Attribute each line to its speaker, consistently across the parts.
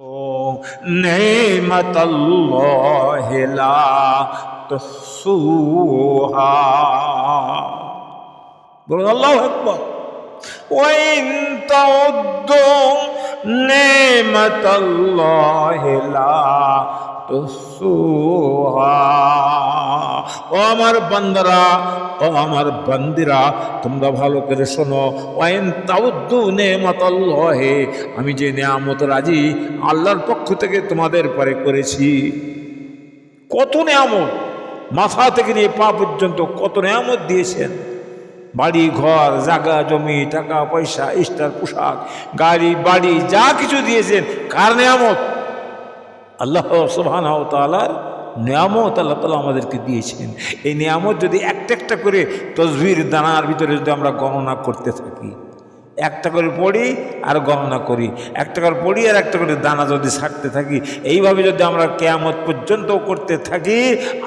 Speaker 1: نعمت اللہ لا تحصوها بلو اللہ اکبر وَإِن تَعُدُّوا نِعْمَةَ اللَّهِ لَا ও আমার বান্দারা, ও আমার বান্দিরা, তোমরা ভালো করে শোনো। আমি যে নেয়ামত রাজি আল্লাহর পক্ষ থেকে তোমাদের পরে করেছি। কত নেয়ামত, মাথা থেকে নিয়ে পা পর্যন্ত কত নেয়ামত দিয়েছেন। বাড়ি, ঘর জাগা জমি, টাকা, পয়সা, স্টার, পোশাক, গাড়ি, বাড়ি, যা কিছু দিয়েছেন, কার নেয়ামত? আল্লাহ সুবহান তালার নিয়ামত আল্লাহ তালা আমাদেরকে দিয়েছেন। এই নিয়ামত যদি একটা একটা করে তসবির দানার ভিতরে যদি আমরা গণনা করতে থাকি, একটা করে পড়ি আর গণনা করি, একটা করে পড়ি আর একটা করে দানা যদি ছাড়তে থাকি, এইভাবে যদি আমরা কেয়ামত পর্যন্ত করতে থাকি,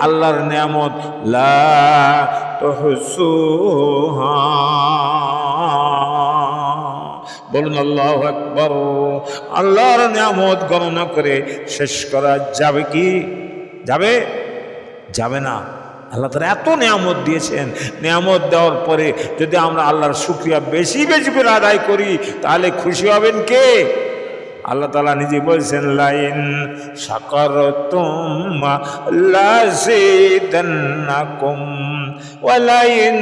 Speaker 1: আল্লাহর নিয়ামত লা বলুন, আল্লাহ একবার আল্লাহর নিয়ামত গণনা করে শেষ করা যাবে কি? যাবে? যাবে না। আল্লাহ তারা এত নিয়ামত দিয়েছেন। নিয়ামত দেওয়ার পরে যদি আমরা আল্লাহর শুক্রিয়া বেশি বেশি করে আদায় করি, তাহলে খুশি হবেন কে? আল্লাহ তালা নিজে বলছেন, লাইন সাকর তুম ওয়ালাইন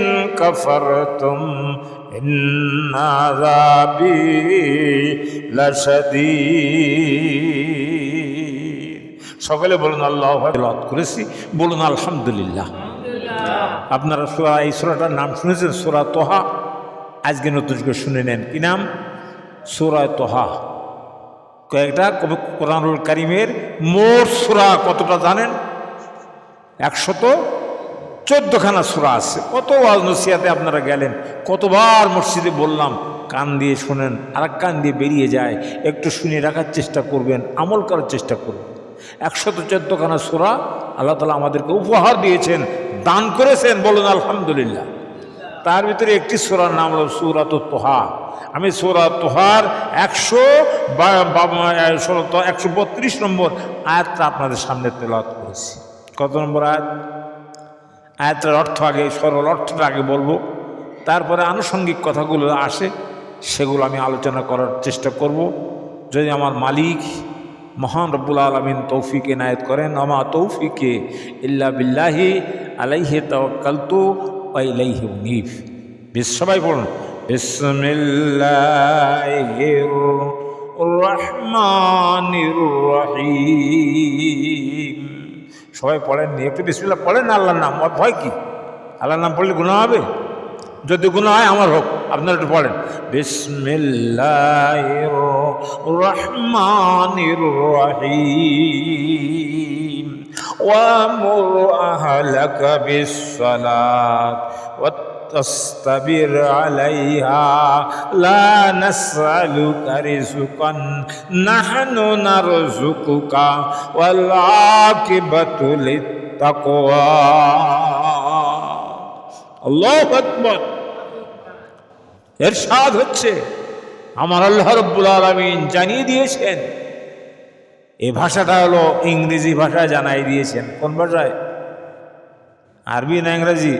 Speaker 1: কাফারতুম ইন্নাযাবি লাশাদীদ সকলে বলুন আল্লাহ লত করেছি বলুন আলহামদুলিল্লাহ। আপনারা সুরা এই সুরাটার নাম শুনেছেন? সুরা তোহা। আজকে নতুন করে শুনে নেন। কি নাম? সুরা তোহা। কয়েকটা কবি কোরআনুল কারিমের মোট সুরা কতটা জানেন? একশত চোদ্দখানা সুরা আছে। কত ওয়াজ নসিয়াতে আপনারা গেলেন, কতবার মসজিদে বললাম, কান দিয়ে শোনেন আর কান দিয়ে বেরিয়ে যায়, একটু শুনে রাখার চেষ্টা করবেন, আমল করার চেষ্টা করবেন। একশত চোদ্দখানা সুরা আল্লাহ তালা আমাদেরকে উপহার দিয়েছেন, দান করেছেন, বলুন আলহামদুলিল্লাহ। তার ভিতরে একটি সুরার নাম হলো সুরাত তোহা। আমি সুরা তোহার একশো একশো বত্রিশ নম্বর আয়াতটা আপনাদের সামনে তেলাওয়াত করেছি। কত নম্বর আয়াত? আয়াতের অর্থ আগে, সরল অর্থটা আগে বলব। তারপরে আনুষঙ্গিক কথাগুলো আসে, সেগুলো আমি আলোচনা করার চেষ্টা করব। যদি আমার মালিক মহান রব্বুল আলমিন তৌফিক এনায়ত করেন, আমা তৌফিকে ইল্লা বিল্লাহি আলাইহে তাওয়াক্কালতু ওয়া ইলাইহি বেশ, সবাই বলুন, বিসমিল্লাহির রহমানির রহিম। সবাই পড়েন একটু বিসমিল্লা পড়েন আল্লাহর নাম। ভয় কি? আল্লাহর নাম পড়লে গুণা হবে? যদি গুণা হয়, আমার হোক। আপনারা একটু পড়েন। বিসমিল্লাহ রহমানির রহিম। ওয়ামুর বিসসালাত ওয়া واصطبر عليها لا نسألك رزقا نحن نرزقك والعاقبة للتقوى الله أكبر এরশাদ হচ্ছে আমার আল্লাহ রব্বুল আলমিন জানিয়ে দিয়েছেন এই ভাষাটা হলো ইংরেজি ভাষায় জানাই দিয়েছেন কোন ভাষায় আরবি না ইংরেজি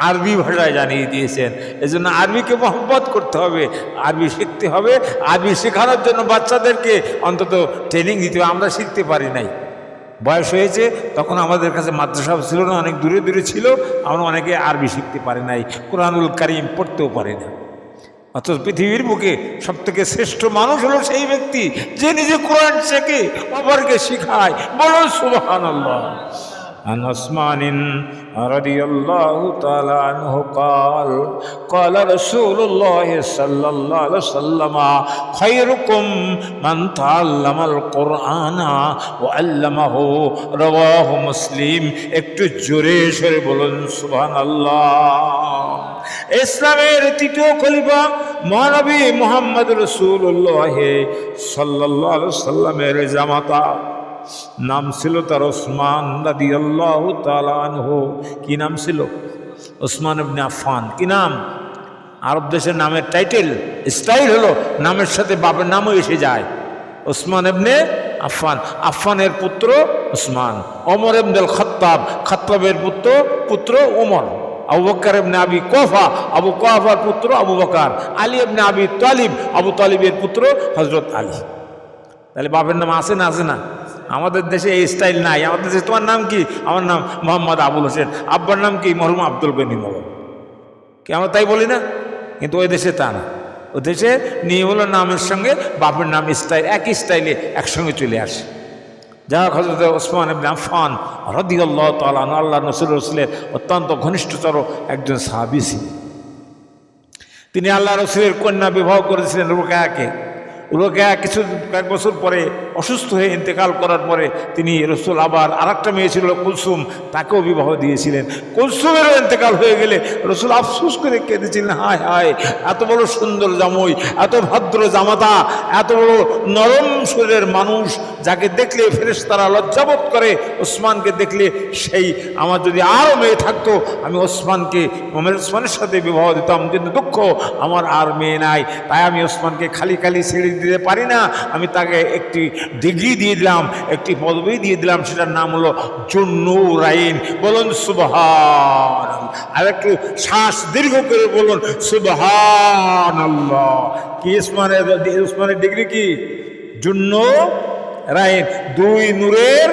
Speaker 1: আরবি ভাষায় জানিয়ে দিয়েছেন। এজন্য আরবিকে মহব্বত করতে হবে। আরবি শিখতে হবে। আরবি শেখানোর জন্য বাচ্চাদেরকে অন্তত ট্রেনিং দিতে হবে। আমরা শিখতে পারি নাই। বয়স হয়েছে, তখন আমাদের কাছে মাদ্রাসা ছিল না, অনেক দূরে দূরে ছিল। আমরা অনেকে আরবি শিখতে পারি নাই। কোরআনুল কারিম পড়তেও পারি না। অথচ পৃথিবীর বুকে সবথেকে শ্রেষ্ঠ মানুষ হলো সেই ব্যক্তি যে নিজে কোরআন শেখে, অপরকে শিখায়। বলো সুবাহ رضي الله تعالى عنه قال قال رسول الله صلى الله عليه وسلم خيركم من تعلم القرآن وعلمه رواه مسلم একটু জোরে সরে বলুন সুবহানাল্লাহ ইসলামের তৃতীয় খলিফা মহানবী মোহাম্মদ রসুল্লাহ সাল্লাহ সাল্লামের জামাতা নাম ছিল তার ওসমান দাদি আল্লাহ তালানহ কি নাম ছিল? ওসমান ইবনে আফান কি নাম? আরব দেশের নামের টাইটেল, স্টাইল হলো নামের সাথে বাপের নামও এসে যায়। ওসমান এবনে আফফান। আফফানের পুত্র ওসমান অমর এবনেল খত্তাব খত্তাবের পুত্র পুত্র ওমর, আবু বক্কর এবনে আবি কোফা আবু কোফার পুত্র আবু বকার, আলী এবনে আবি তালিব, আবু তালিবের পুত্র হজরত আলী। তাহলে বাপের নাম আছে না আছে না? আমাদের দেশে এই স্টাইল নাই। আমাদের দেশে তোমার নাম কি? আমার নাম মোহাম্মদ আবুল হোসেন। আব্বার নাম কি? মরহুম আব্দুল গনি মলম কি আমরা তাই বলি না? কিন্তু ওই দেশে তা না। ওই দেশে নিয়ে হলো নামের সঙ্গে বাপের নাম স্টাইল একই স্টাইলে একসঙ্গে চলে আসে। যা হজরত ওসমান ইবনে আফফান রদিয়াল্লাহ তাআলা আনহু, আল্লাহ নসরুল রসুলের অত্যন্ত ঘনিষ্ঠতর একজন সাহাবী ছিলেন। তিনি আল্লাহ রসুলের কন্যা বিবাহ করেছিলেন রোকেয়াকে। রোকেয়া কিছু কয়েক বছর পরে অসুস্থ হয়ে ইন্তেকাল করার পরে তিনি রসুল আবার আর একটা মেয়ে ছিল, কুলসুম, তাকেও বিবাহ দিয়েছিলেন। কুলসুমেরও ইন্তেকাল হয়ে গেলে রসুল আফসুস করে কেঁদেছিলেন, হায় হায়, এত বড় সুন্দর জামই, এত ভদ্র জামাতা, এত বড় নরম শরীরের মানুষ যাকে দেখলে ফেরেস তারা লজ্জাবোধ করে, ওসমানকে দেখলে সেই আমার যদি আরও মেয়ে থাকতো, আমি ওসমানকে ওসমানের সাথে বিবাহ দিতাম, কিন্তু দুঃখ আমার আর মেয়ে নাই, তাই আমি ওসমানকে খালি খালি ছেড়ে দিতে পারি না, আমি তাকে একটি ডিগ্রি দিয়ে দিলাম, একটি পদবি দিয়ে দিলাম, সেটার নাম হলো জুন্নুরাইন। বলুন সুবহান আর একটু শ্বাস দীর্ঘ করে বলুন সুবহান কি ওসমানের ডিগ্রি কি? জুন্ন রাইন দুই নূরের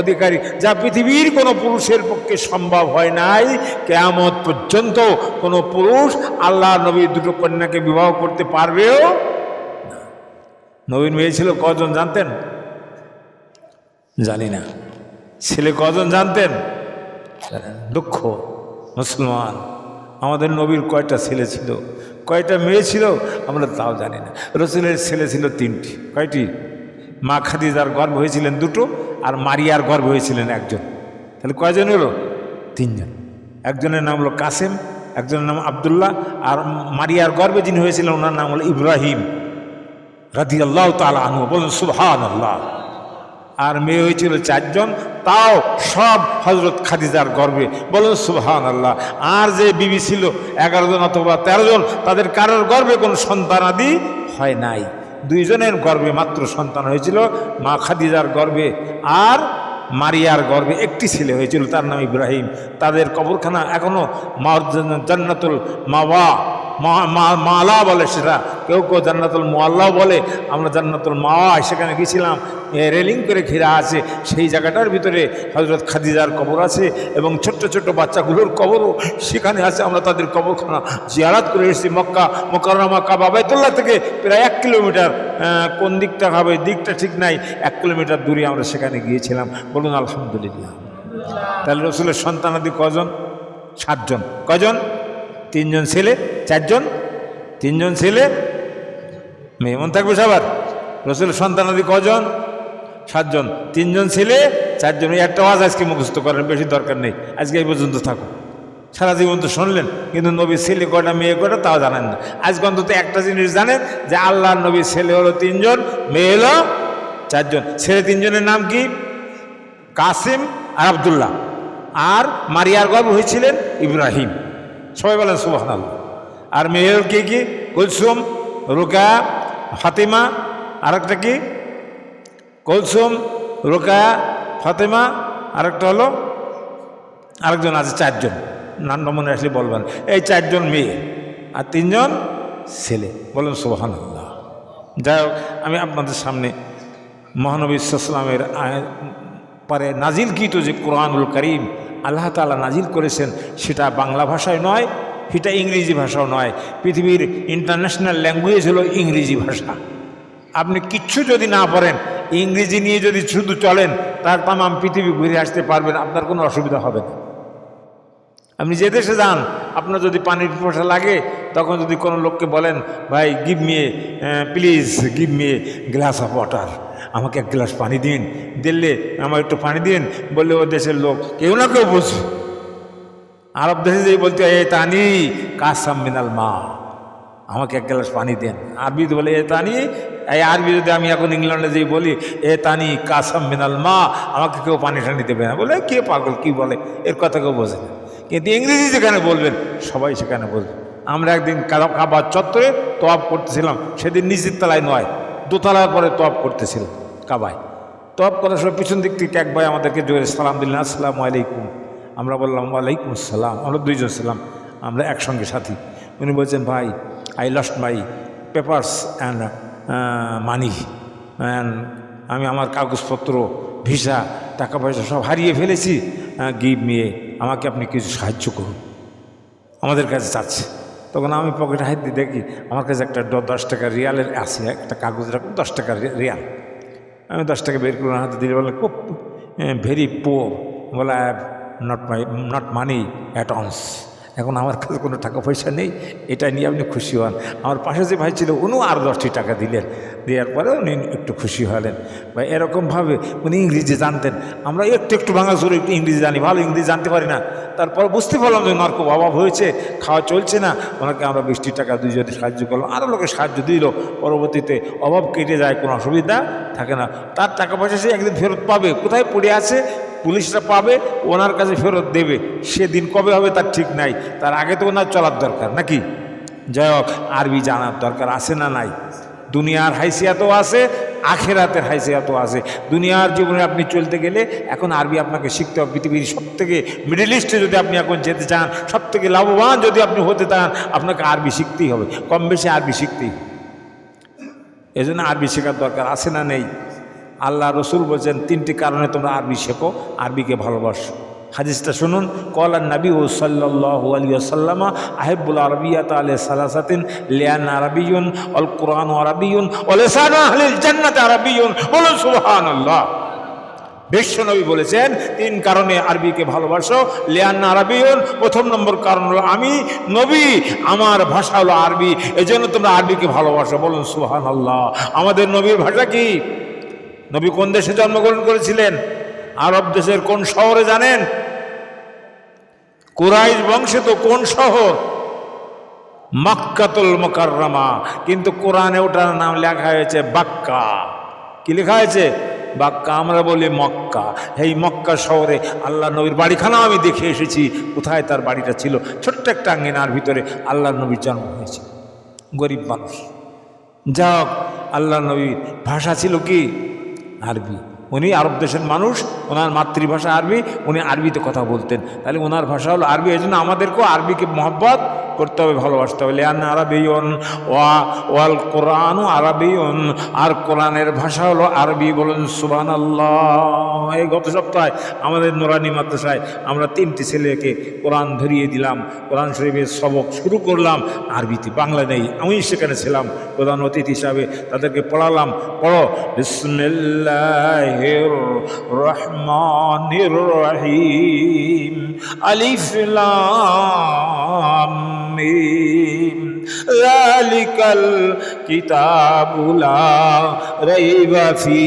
Speaker 1: অধিকারী। যা পৃথিবীর কোনো পুরুষের পক্ষে সম্ভব হয় নাই, কেয়ামত পর্যন্ত কোনো পুরুষ আল্লাহ নবীর দুটো কন্যাকে বিবাহ করতে পারবেও। নবীন মেয়ে ছিল, কজন জানতেন? জানি না। ছেলে কজন জানতেন? দুঃখ, মুসলমান। আমাদের নবীর কয়টা ছেলে ছিল, কয়টা মেয়ে ছিল, আমরা তাও জানি না। রসুলের ছেলে ছিল তিনটি। কয়টি? মা খাদিজার গর্ভ হয়েছিলেন দুটো, আর মারিয়ার গর্ভ হয়েছিলেন একজন। তাহলে কয়জন হলো? তিনজন। একজনের নাম হলো কাসেম, একজনের নাম আবদুল্লাহ, আর মারিয়ার গর্ভে যিনি হয়েছিলেন, ওনার নাম হলো ইব্রাহিম। রাদি আল্লাহ তালা আনু বলুন সুবহান আল্লাহ আর মেয়ে হয়েছিল চারজন, তাও সব হজরত খাদিজার গর্বে। বলুন সুবহান আল্লাহ আর যে বিবি ছিল এগারো জন অথবা তেরো জন তাদের কারোর গর্বে কোনো সন্তানাদি হয় নাই। দুইজনের গর্বে মাত্র সন্তান হয়েছিল, মা খাদিজার গর্বে আর মারিয়ার গর্বে একটি ছেলে হয়েছিল, তার নাম ইব্রাহিম। তাদের কবরখানা এখনও মা জান্নাতুল মাওয়া। মালা বলে সেটা কেউ কেউ জান্নাতুল মোয়াল্লাও বলে, আমরা জান্নাতুল মাওয়া সেখানে গেছিলাম। রেলিং করে ঘেরা আছে, সেই জায়গাটার ভিতরে হজরত খাদিজার কবর আছে এবং ছোট্ট ছোট্ট বাচ্চাগুলোর কবরও সেখানে আছে। আমরা তাদের কবরখানা জিয়ারাত করে এসেছি মক্কা, মোকাররমা কাবা, বাইতুল্লাহ থেকে প্রায় এক কিলোমিটার কোন দিকটা হবে, দিকটা ঠিক নাই। এক কিলোমিটার দূরে আমরা সেখানে গিয়েছিলাম। বলুন, আলহামদুলিল্লাহ। তাহলে রসুলের সন্তানাদি কজন? সাতজন। কজন? তিনজন ছেলে, চারজন, তিনজন ছেলে, মেয়ে মন থাকবে সবার। রসুলের সন্তানাদি কজন? সাতজন। তিনজন ছেলে, চারজন। এই একটা আওয়াজ আজকে মুখস্থ করেন, বেশি দরকার নেই। আজকে এই পর্যন্ত থাকুন সারা জীবন তো শুনলেন, কিন্তু নবীর ছেলে কটা মেয়ে কটা তাও জানেন না। আজকে অন্তত একটা জিনিস জানেন, যে আল্লাহ নবীর ছেলে হলো তিনজন, মেয়ে হলো চারজন। ছেলে তিনজনের নাম কি? কাসিম আর আবদুল্লাহ। আর মারিয়ার গর্ব হয়েছিলেন ইব্রাহিম। সবাই বলেন সুবহান আর মেয়ের কি কি? কুলসুম, রুকা, ফাতিমা আর একটা কি? কলসুম, রুকা, ফাতেমা, আরেকটা হলো আরেকজন আছে, চারজন। নাম মনে আসলে বলবেন। এই চারজন মেয়ে আর তিনজন ছেলে। বলেন সুবহান আল্লাহ যাই হোক, আমি আপনাদের সামনে মহানবী ইসলামের পরে নাজিলকৃত যে কোরআনুল করিম আল্লাহ তালা নাজিল করেছেন, সেটা বাংলা ভাষায় নয়, সেটা ইংরেজি ভাষাও নয়। পৃথিবীর ইন্টারন্যাশনাল ল্যাঙ্গুয়েজ হলো ইংরেজি ভাষা। আপনি কিচ্ছু যদি না পড়েন, ইংরেজি নিয়ে যদি শুধু চলেন, তার তামাম পৃথিবী ঘুরে আসতে পারবেন, আপনার কোনো অসুবিধা হবে না। আপনি যে দেশে যান, আপনার যদি পানির পিপাসা লাগে, তখন যদি কোনো লোককে বলেন, ভাই give me please give me glass of water আমাকে এক গ্লাস পানি দিন। দিলে আমার একটু পানি দিন। বললে, ও দেশের লোক, কেউ না কেউ বুঝবে আরব দেশে যেই বলতে এ তানি, কাসাম মিনাল মা। আমাকে এক গ্লাস পানি দেন। আরবিতে বলে, এ তানি? এই আরবি যদি আমি এখন ইংল্যান্ডে যেই বলি, এ তানি, কাসাম মিনাল মা। আমাকে কেউ পানি টানি দেবে না। বলে, কে পাগল, কি বলে? এর কথা কেউ বোঝে না। কিন্তু ইংরেজি যেখানে বলবেন, সবাই সেখানে বলবে। আমরা একদিন কাবা চত্বরে তোয়াব করতেছিলাম। সেদিন নিচের তলায় নয়। দোতলার পরে তপ করতেছিল কাবায়। তপ করার সময় পিছন দিক থেকে এক ভাই আমাদেরকে জোরে সালাম দিলেন, আসসালামু আলাইকুম। আমরা বললাম, ওয়ালাইকুম আসসালাম। আমরা দুইজন ছিলাম, আমরা একসঙ্গে সাথী। উনি বলছেন, ভাই I lost my papers and money and আমি আমার কাগজপত্র ভিসা টাকা পয়সা সব হারিয়ে ফেলেছি। গিভ নিয়ে আমাকে আপনি কিছু সাহায্য করুন। আমাদের কাছে চাচ্ছে তখন আমি পকেটে হাত দিয়ে দেখি, আমার কাছে একটা দশ টাকা রিয়ালের আছে, একটা কাগজ রাখুন দশ টাকা রিয়াল। আমি দশ টাকা বের করে হাতে দিলে বলে খুব ভেরি পোর বলে নট মাই নট মানি অ্যাটন্স এখন আমার কাছে কোনো টাকা পয়সা নেই এটা নিয়ে আপনি খুশি হন। আমার পাশে যে ভাই ছিল, উনিও আরও দশটি টাকা দিলেন। দেওয়ার পরে উনি একটু খুশি হলেন। বা এরকমভাবে উনি ইংরেজি জানতেন। আমরা একটু একটু ভাঙা সুরে, একটু ইংরেজি জানি, ভালো ইংরেজি জানতে পারি না। তারপর বুঝতে পারলাম যে ওনার খুব অভাব হয়েছে, খাওয়া চলছে না। ওনাকে আমরা বৃষ্টি টাকা দুজনে সাহায্য করলাম। আরও লোকে সাহায্য দিল। পরবর্তীতে অভাব কেটে যায়, কোনো অসুবিধা থাকে না। তার টাকা পয়সা সে একদিন ফেরত পাবে। কোথায় পড়ে আছে পুলিশরা পাবে, ওনার কাছে ফেরত দেবে। সেদিন কবে হবে তার ঠিক নাই। তার আগে তো ওনার চলার দরকার, নাকি? যাই হোক, আরবি জানার দরকার আছে না নাই? দুনিয়ার হাইসিয়াতও আছে, আখেরাতের হাইসিয়াতও আছে। দুনিয়ার জীবনে আপনি চলতে গেলে এখন আরবি আপনাকে শিখতে হবে। পৃথিবীর সব থেকে মিডিল ইস্টে যদি আপনি এখন যেতে চান সব থেকে লাভবান যদি আপনি হতে চান, আপনাকে আরবি শিখতেই হবে। কম বেশি আরবি শিখতেই হবে। এই জন্য আরবি শেখার দরকার আছে না নেই? আল্লাহ রসুল বলছেন, তিনটি কারণে তোমরা আরবি শেখো, আরবিকে ভালোবাসো। হাদিসটা শুনুন কলার নবী ও সাল্লাহু আলী আসাল্লামা আহেবুল আরবিয়াত আলে সালাসাতিন, লিয়ান আরবিউন অল কোরআন আরবিউন ওলেসান জান্নাত আরবিউন বলুন সুবহান আল্লাহ বিশ্বনবী বলেছেন, তিন কারণে আরবিকে ভালোবাসো, লিয়ান আরবিউন প্রথম নম্বর কারণ হলো আমি নবী, আমার ভাষা হলো আরবি, এজন্য তোমরা আরবিকে ভালোবাসো, বলুন সুহান আল্লাহ আমাদের নবীর ভাষা কি? নবী কোন দেশে জন্মগ্রহণ করেছিলেন? আরব দেশের কোন শহরে জানেন? কুরাইশ বংশে তো কোন শহর? মাক্কাতুল মোকাররমা। কিন্তু কোরআনে ওটার নাম লেখা হয়েছে বাক্কা। কি লেখা হয়েছে? বাক্কা, আমরা বলি মক্কা। এই মক্কা শহরে আল্লাহ নবীর বাড়িখানা আমি দেখে এসেছি। কোথায় তার বাড়িটা ছিল? ছোট্ট একটা আঙ্গিনার ভিতরে আল্লাহ নবীর জন্ম হয়েছে। গরিব মানুষ। যা হোক আল্লাহ নবীর ভাষা ছিল কি? আরবি। উনি আরব দেশের মানুষ, ওনার মাতৃভাষা আরবি, উনি আরবিতে কথা বলতেন। তাহলে ওনার ভাষা হলো আরবি, এই জন্য আমাদেরকেও আরবিকে মহব্বত করতে হবে, ভালোবাসতে হবে। লিয়ান আরবিয়ন ওয়া ওয়াল কোরআন আরবিয়ন। আর কোরআনের ভাষা হলো আরবি বলেন সুবান আল্লাহ এই গত সপ্তাহে আমাদের নোরানি মাদ্রাসায় আমরা তিনটি ছেলেকে কোরআন ধরিয়ে দিলাম। কোরআন শরীফের সবক শুরু করলাম, আরবিতে বাংলা নেই। আমি সেখানে ছিলাম, প্রধান অতিথি হিসাবে তাদেরকে পড়ালাম। পড়ো, বিসমিল্লাহির রহমানির রহিম। আলিফ মিম যালিকাল কিতাবু লা রাইবা ফি।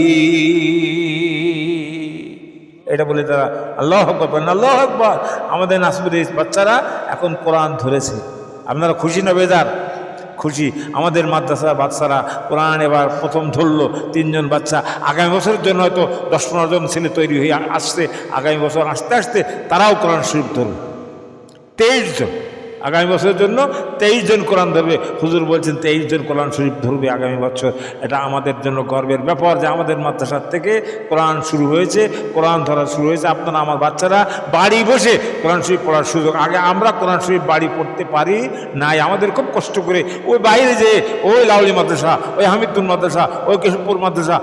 Speaker 1: এটা বলে তারা, আল্লাহ আকবর আল্লাহ আকবর। আমাদের নাসপুরের বাচ্চারা এখন কোরআন ধরেছে। আপনারা খুশি না বেজার? খুশি। আমাদের মাদ্রাসার বাচ্চারা কোরআন এবার প্রথম ধরলো। তিনজন বাচ্চা, আগামী বছরের জন্য হয়তো দশ পনেরো জন ছেলে তৈরি হয়ে আসছে। আগামী বছর আস্তে আস্তে তারাও কোরআন শরীফ ধরল তেইশ জন। আগামী বছরের জন্য তেইশ জন কোরআন ধরবে। হুজুর বলছেন, তেইশ জন কোরআন শরীফ ধরবে আগামী বছর। এটা আমাদের জন্য গর্বের ব্যাপার যে আমাদের মাদ্রাসার থেকে কোরআন শুরু হয়েছে, কোরআন ধরা শুরু হয়েছে। আপনারা আমার বাচ্চারা বাড়ি বসে কোরআন শরীফ পড়ার সুযোগ আগে আমরা কোরআন শরীফ বাড়ি পড়তে পারি নাই। আমাদের খুব কষ্ট করে, ওই বাইরে যে, ওই লাউলি মাদ্রাসা, ওই হামিদুল মাদ্রাসা, ওই কেশবপুর মাদ্রাসা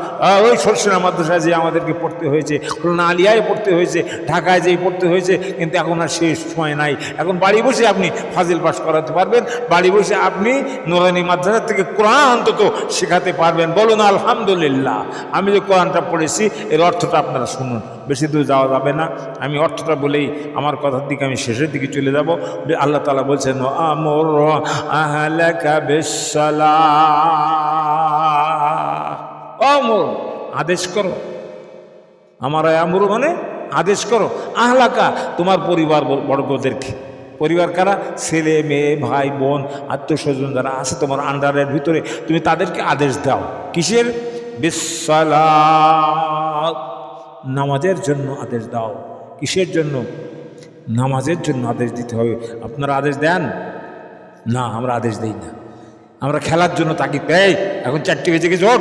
Speaker 1: ওই সরসিনা মাদ্রাসায় যে আমাদেরকে পড়তে হয়েছে, খুলনা আলিয়ায় পড়তে হয়েছে, ঢাকায় যেই পড়তে হয়েছে, কিন্তু এখন আর সেই সময় নাই। এখন বাড়ি বসে আপনি ফাজিল পাস করাতে পারবেন, বাড়ি বসে আপনি নোরানি মাদ্রাসা থেকে কোরআন অন্তত শেখাতে পারবেন। বলুন, আলহামদুলিল্লাহ, আমি যে কোরআনটা পড়েছি, এর অর্থটা আপনারা শুনুন। বেশি দূর যাওয়া যাবে না। আমি অর্থটা বলেই আমার কথার দিকে আমি শেষের দিকে চলে যাব। আল্লাহ তালা বলছেন আমর আহলাকা আমর আদেশ করো। আমার আমর মানে আদেশ করো। আহলাকা, তোমার পরিবার বর্গদেরকে। পরিবার কারা? ছেলে, মেয়ে, ভাই, বোন আত্মীয় স্বজন যারা আছে তোমার আন্ডারের ভিতরে, তুমি তাদেরকে আদেশ দাও। কিসের? বিশ্বলাহ নামাজের জন্য আদেশ দাও। কিসের জন্য? নামাজের জন্য আদেশ দিতে হবে। আপনারা আদেশ দেন? না, আমরা আদেশ দিই না। আমরা খেলার জন্য তাকি দেয় এখন চারটি বেজে গেছে, ওঠ।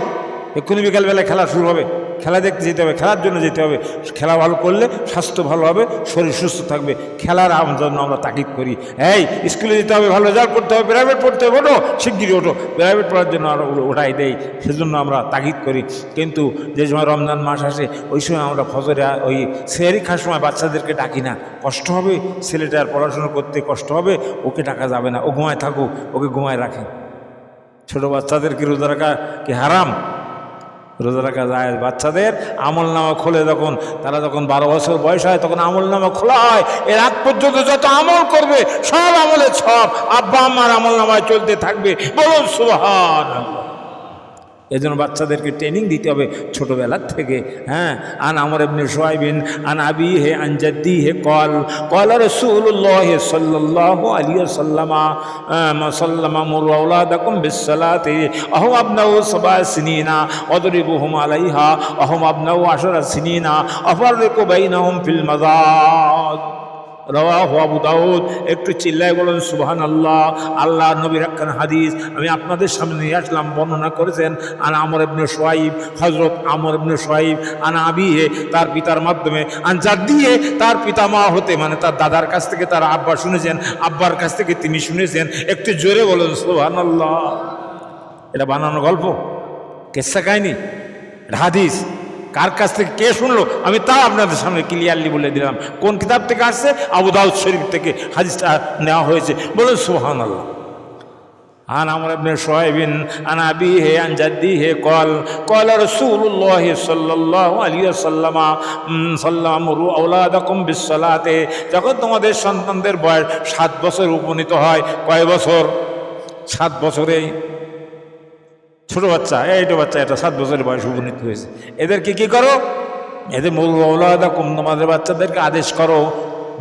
Speaker 1: এক্ষুনি বিকালবেলায় খেলা শুরু হবে। খেলা দেখতে যেতে হবে, খেলার জন্য যেতে হবে। খেলা ভালো করলে স্বাস্থ্য ভালো হবে, শরীর সুস্থ থাকবে। খেলার জন্য আমরা তাকিদ করি। এই, স্কুলে যেতে হবে, ভালো রেজাল্ট করতে হবে প্রাইভেট পড়তে হবে, ওঠো, শিগগিরই ওঠো। প্রাইভেট পড়ার জন্য আমরা ও- ওটাই দেই, সেজন্য আমরা তাকিদ করি। কিন্তু যে সময় রমজান মাস আসে, ওই সময় আমরা ফজরে ওই সেহারি খাওয়ার সময় বাচ্চাদেরকে ডাকি না। কষ্ট হবে ছেলেটার পড়াশোনা করতে কষ্ট হবে, ওকে ডাকা যাবে না। ও ঘুমায় থাকুক, ওকে ঘুমায় রাখে। ছোটো বাচ্চাদেরকে রোজা রাখা কি হারাম? রোজা রাখা যায়। বাচ্চাদের আমল নামা খোলে যখন, তারা যখন বারো বছর বয়স হয়, তখন আমল নামা খোলা হয়। এর আগ পর্যন্ত যত আমল করবে, সব আমলের সব আব্বা আমার আমল নামায় চলতে থাকবে। বলুন সুহান এজন্য বাচ্চাদেরকে ট্রেনিং দিতে হবে ছোটবেলার থেকে। হ্যাঁ আন আমর এমনি সোয়াইবিন আন আবি হে আন হে কল কল রসুল্লাহ সাল্লাহ আলিয়া সাল্লামা সাল্লামা মুর আউলাদাকুম বিসসালাতি, আহম আবনাউ সাবা সিনিনা অদরিবুহুম আলাইহা, আহম আবনাউ আশরা সিনিনা আফাররিকু বাইনাহুম ফিল মাযাদ দাউদ, একটু চিল্লায় বলুন সুবহান আল্লাহ আল্লাহ নবীর হাদিস, আমি আপনাদের সামনে নিয়ে আসলাম, বর্ণনা করেছেন, আন আমর ইবনে সোয়াইব হজরত আমর ইবনে সোয়াইব, আন আবিহে, তার পিতার মাধ্যমে, আন দিয়ে তার পিতা মা হতে মানে তার দাদার কাছ থেকে তার আব্বা শুনেছেন, আব্বার কাছ থেকে তিনি শুনেছেন, একটু জোরে বলুন সুবহান আল্লাহ এটা বানানো গল্প, কেসা কাহিনি, এটা হাদিস। কার কাছ থেকে কে শুনলো আমি তা আপনাদের সামনে ক্লিয়ারলি বলে দিলাম কোন কিতাব থেকে আসছে আবু দাউদ শরীফ থেকে হাদিসটা নেওয়া হয়েছে বলুন সুহান আল্লাহ عن عمرو بن شعيب عن أبيه عن جديه قال قال رسول الله صلى الله عليه وسلم উম, صلى مروا أولادكم بالصلاة যখন তোমাদের সন্তানদের বয়স সাত বছর উপনীত হয় কয় বছর সাত বছরেই ছোট বাচ্চা এইটা বাচ্চা, এটা সাত বছরের বয়স উপনীত হয়েছে। এদেরকে কি করো? এদের মূল ওলাদা কুম তোমাদের বাচ্চাদেরকে আদেশ করো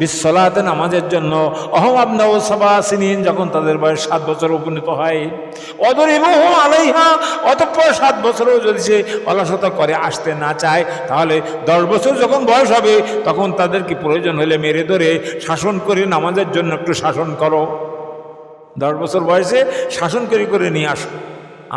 Speaker 1: বিশ্বলাতে নামাজের জন্য। অহম আপনা ও সবা সিনিন যখন তাদের বয়স সাত বছর উপনীত হয়। অদরিব আলাইহা, অতঃপর সাত বছরও যদি সে অলসতা করে আসতে না চায়, তাহলে দশ বছর যখন বয়স হবে, তখন তাদেরকে প্রয়োজন হলে মেরে ধরে শাসন করে নামাজের জন্য একটু শাসন করো। দশ বছর বয়সে শাসন করে করে নিয়ে আসো।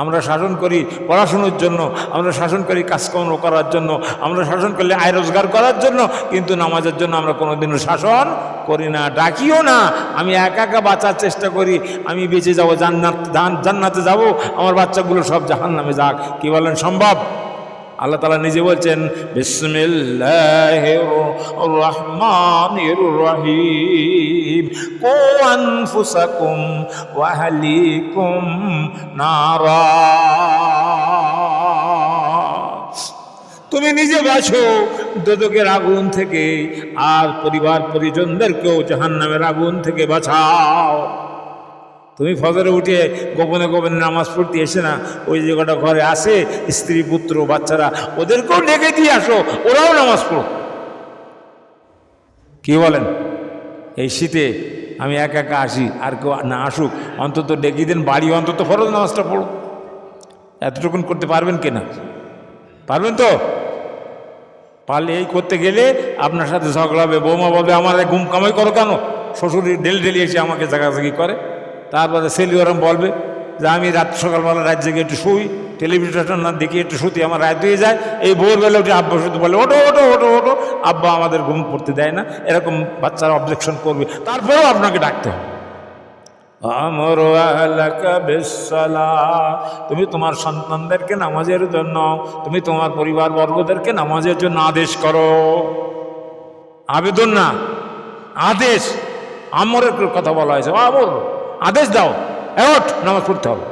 Speaker 1: আমরা শাসন করি পড়াশুনোর জন্য, আমরা শাসন করি কাজকর্ম করার জন্য, আমরা শাসন করলে আয় রোজগার করার জন্য, কিন্তু নামাজের জন্য আমরা কোনোদিনও শাসন করি না। ডাকিও না, আমি একা একা বাঁচার চেষ্টা করি, আমি বেঁচে যাব জান্নাত জান্নাতে যাব, আমার বাচ্চাগুলো সব জাহান নামে যাক। কী বলেন, সম্ভব? আল্লাহ তালা নিজে বলছেন নারা। তুমি নিজে বাছো দোদকের আগুন থেকে, আর পরিবার পরিজনদেরকেও জাহান্নামের আগুন থেকে বাঁচাও। তুমি ফজরে উঠে গোপনে গোপনে নামাজ পড়তে এসে না, ওই যে কটা ঘরে আসে স্ত্রী, পুত্র, বাচ্চারা, ওদেরকেও ডেকে দিয়ে আসো, ওরাও নামাজ পড়ো। কি বলেন? এই শীতে আমি একা একা আসি, আর কেউ না আসুক, অন্তত ডেকে দেন বাড়ি, অন্তত ফরজ নামাজটা পড়ো। এতটুকুন করতে পারবেন কিনা? পারবেন তো? পারলে এই করতে গেলে আপনার সাথে ঝগড়া হবে, বৌমা বলবে, আমার ঘুম কামাই করো কেন? শ্বশুর ডেলি ডেলি এসে আমাকে জাগাজাগি করে। তারপরে সেলি ওরম বলবে যে আমি রাত সকালবেলা রাত জেগে একটু শুই টেলিভিশন না দেখি একটু শুতি আমার রাত হয়ে যায়। এই ভোরবেলা উঠে আব্বা শুধু বলে ওটো ওটো ওটো ওটো আব্বা আমাদের ঘুম পড়তে দেয় না। এরকম বাচ্চারা অবজেকশন করবে। তারপরেও আপনাকে ডাকতে হবে। আমর। তুমি তোমার সন্তানদেরকে নামাজের জন্য, তুমি তোমার পরিবার বর্গদেরকে নামাজের জন্য আদেশ করো। আবেদন না, আদেশ। আমরের কথা বলা হয়েছে। আমর। আদেশ দাও এওট নামাজ পড়তে হবে।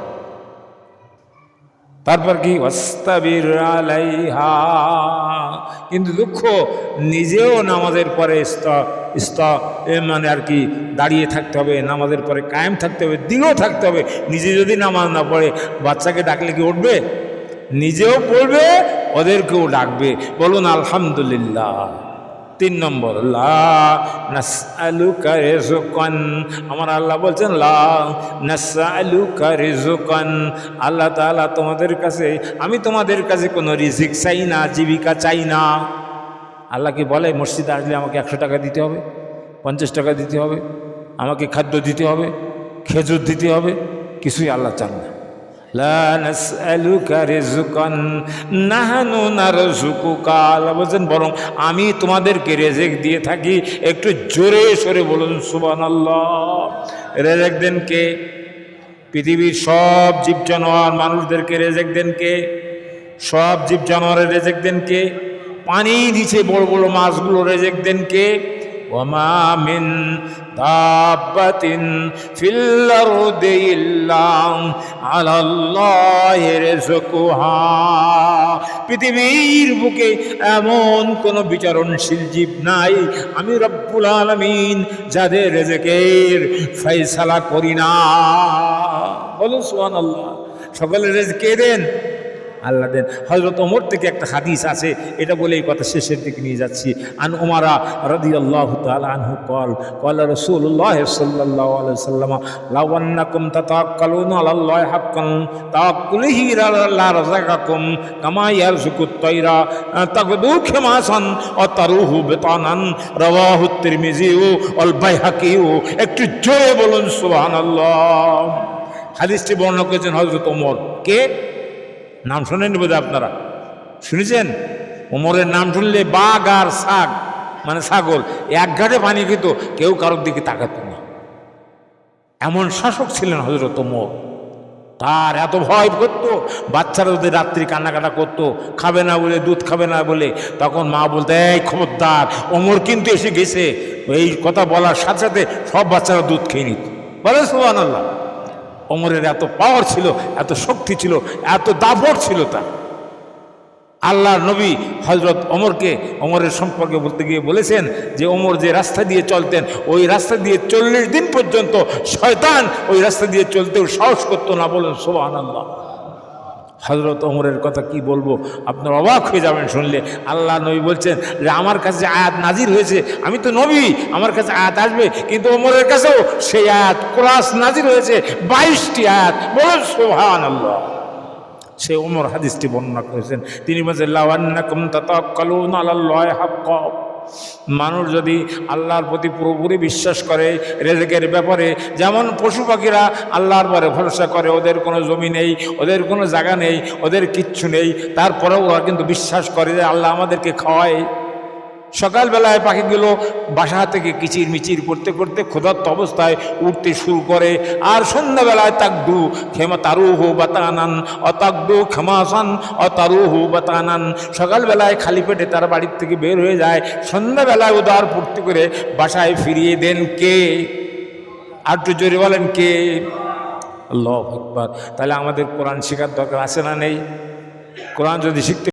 Speaker 1: তারপর কি? আলাইহা। কিন্তু দুঃখ, নিজেও নামাজের পরে এ মানে আর কি দাঁড়িয়ে থাকতে হবে, নামাজের পরে কায়েম থাকতে হবে, দিনও থাকতে হবে। নিজে যদি নামাজ না পড়ে, বাচ্চাকে ডাকলে কি উঠবে? নিজেও পড়বে, ওদেরকেও ডাকবে। বলুন, আলহামদুলিল্লাহ। তিন নম্বর, লা নাসআলুকা রিজকান আমার আল্লাহ বলছেন, লা নাসআলুকা রিজকান আল্লাহ তাআলা তোমাদের কাছে, আমি তোমাদের কাছে কোনো রিজিক চাই না, জীবিকা চাই না। আল্লাহ কি বলে, মসজিদে আসলে আমাকে একশো টাকা দিতে হবে, পঞ্চাশ টাকা দিতে হবে, আমাকে খাদ্য দিতে হবে, খেজুর দিতে হবে, কিছুই আল্লাহ চান না। বরং আমি তোমাদেরকে রেজেক দিয়ে থাকি, একটু জোরে সরে বলুন, সুবহানাল্লাহ। রেজেক দেন কে? পৃথিবীর সব জীব জানোয়ার মানুষদেরকে রেজেক দেন কে? সব জীব জানোয়ারের রেজেক দেন কে? পানি নিচে বড় বড় মাছগুলো রেজেক দেন কে? ওমা মিন দাব্বাতিন ফিল আরদি ইল্লা আলাল্লাহি রিজকুহা পৃথিবীর বুকে এমন কোনো বিচারণশীল জীব নাই। আমি রব্বুল আলামিন যাদের রেজেকের ফয়সালা করি না। বলুন সুবহানাল্লাহ, সকলের রেজকে দেন? আল্লাহ দেন। হজরত ওমর থেকে একটা হাদিস আছে, এটা বলে এই কথা শেষের দিকে নিয়ে যাচ্ছি। আন ওমারা রদি আল্লাহ আনহু কল কল রসুল্লাহ সাল্লাহ সাল্লাম লাওয়ান্নাকুম তাতাক্কালুন আলাল্লাহ হাক্কান তাওয়াক্কুলিহি আলা রাযাকাকুম, কামা ইয়ারযুকুত তায়রা তাগদু খিমাসান ওয়া তারুহু বিতানান রাওয়াহু তিরমিজি ওয়াল বাইহাকি, একটু জোরে বলুন সুবহানাল্লাহ। হাদিসটি বর্ণনা করেছেন হযরত ওমর। কে? নাম শোনেননি বোধহয় আপনারা? শুনেছেন? ওমরের নাম শুনলে বাঘ আর শাক মানে ছাগল, এক ঘাটে পানি খেত, কেউ কারোর দিকে তাকাত না। এমন শাসক ছিলেন হজরত ওমর। তার এত ভয় করতো, বাচ্চারা যদি রাত্রি কান্নাকাটা করতো, খাবে না বলে, দুধ খাবে না বলে, তখন মা বলতে, এই খবরদার, ওমর কিন্তু এসে গেছে। এই কথা বলার সাথে সাথে সব বাচ্চারা দুধ খেয়ে নিত। বলে সুবান আল্লাহ ওমরের এত পাওয়ার ছিল, এত শক্তি ছিল, এত দাপট ছিল তা আল্লাহ নবী হজরত অমরকে, অমরের সম্পর্কে বলতে গিয়ে বলেছেন যে, অমর যে রাস্তা দিয়ে চলতেন, ওই রাস্তা দিয়ে চল্লিশ দিন পর্যন্ত শয়তান ওই রাস্তা দিয়ে চলতেও সাহস করতো না বলেন সোহান আল্লাহ হজরত ওমরের কথা কি বলব? আপনার অবাক হয়ে যাবেন শুনলে। আল্লাহ নবী বলছেন যে আমার কাছে আয়াত নাজির হয়েছে, আমি তো নবী, আমার কাছে আয়াত আসবে, কিন্তু ওমরের কাছেও সেই আয়াত ক্লাস নাজির হয়েছে, বাইশটি আয়াত। বলুন সোহান আল্লাহ সে ওমর হাদিসটি বর্ণনা করেছেন। তিনি বলছেন লাওয়ান্নাকুম তাতাক্কালুন আলাল্লাহি হাক্কা। মানুষ যদি আল্লাহর প্রতি পুরোপুরি বিশ্বাস করে, রেজেকের ব্যাপারে, যেমন পশু পাখিরা আল্লাহর পরে ভরসা করে, ওদের কোনো জমি নেই, ওদের কোনো জায়গা নেই, ওদের কিচ্ছু নেই, তারপরেও ওরা কিন্তু বিশ্বাস করে যে আল্লাহ আমাদেরকে খাওয়ায়। সকালবেলায় পাখিগুলো বাসা থেকে কিচির মিচির করতে করতে ক্ষুধার্ত অবস্থায় উঠতে শুরু করে। আর সন্ধ্যাবেলায় তাকদু ক্ষেমা তারুহু বাতানান, অতাকদু ক্ষমাসান, অতারুহু বাতানান। সকালবেলায় খালি পেটে তার বাড়ির থেকে বের হয়ে যায়। সন্ধ্যাবেলায় উদার পূর্তি করে বাসায় ফিরিয়ে দেন কে? আর একটু জোরে বলেন কে? আল্লাহ আকবার। তাহলে আমাদের কোরআন শেখার দরকার আছে না নেই? কোরআন যদি শিখতে